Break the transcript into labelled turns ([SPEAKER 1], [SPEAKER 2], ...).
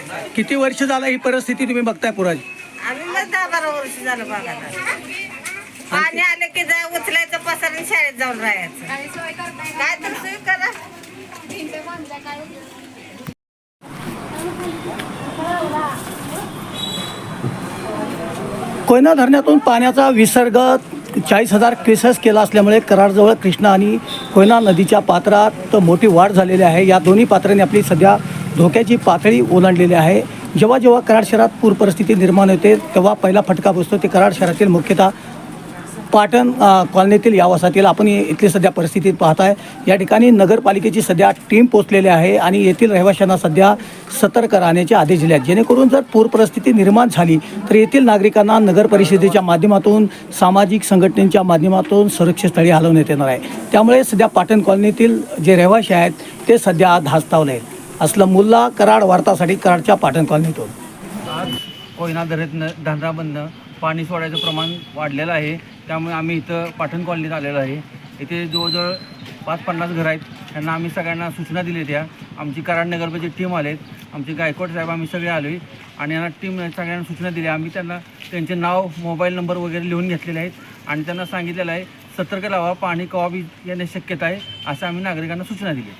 [SPEAKER 1] बघायचं.
[SPEAKER 2] किती वर्ष झालं ही परिस्थिती तुम्ही बघताय पुराची
[SPEAKER 1] आम्ही मग दहा बारा वर्ष झालं बघायला. पाणी आलं की जा उचलायचं पसरून शाळेत जाऊन राहायचं. काय तर सोय करा.
[SPEAKER 2] कोयना धरणातून पाण्याचा विसर्ग चाळीस हजार क्युसेस केला असल्यामुळे कराडजवळ कृष्णा आणि कोयना नदीच्या पात्रात मोठी वाढ झालेली आहे. या दोन्ही पात्रांनी आपली सध्या धोक्याची पातळी ओलांडलेली आहे. जेव्हा जेव्हा कराड शहरात पूर परिस्थिती निर्माण होते तेव्हा पहिला फटका बसतो ते कराड शहरातील मुख्यतः पाटण कॉलनीतील या आपण इथली सध्या परिस्थिती पाहताय. या ठिकाणी नगरपालिकेची सध्या टीम पोचलेली आहे आणि येथील रहिवाशांना सध्या सतर्क राहण्याचे आदेश दिले आहेत. जेणेकरून जर पूर परिस्थिती निर्माण झाली तर येथील नागरिकांना नगर परिषदेच्या माध्यमातून सामाजिक संघटनेच्या माध्यमातून सुरक्षितस्थळी हलवण्यात येणार आहे. त्यामुळे सध्या पाटण कॉलनीतील जे रहिवाशी आहेत ते सध्या धास्तावले आहेत. असलं मुल्ला कराड वार्तासाठी कराडच्या पाटण कॉलनीतून.
[SPEAKER 3] आज कोयना धरण धरणामधनं पाणी सोडायचं प्रमाण वाढलेलं आहे. त्यामुळे आम्ही इथं पाटण कॉलनीत आलेलो आहे. इथे जवळजवळ पाच पन्नास घरं आहेत. त्यांना आम्ही सगळ्यांना सूचना दिली त्या. आमची कराड नगरपालिकेची टीम आले आमचे गायकवाड साहेब आम्ही सगळे आलो आहे आणि यांना टीम सगळ्यांना सूचना दिल्या. आम्ही त्यांना त्यांचे नाव मोबाईल नंबर वगैरे लिहून घेतलेले आहेत. आणि त्यांना सांगितलेलं आहे सतर्क लावा पाणी कवा बी येण्याची शक्यता आहे असं आम्ही नागरिकांना सूचना दिली.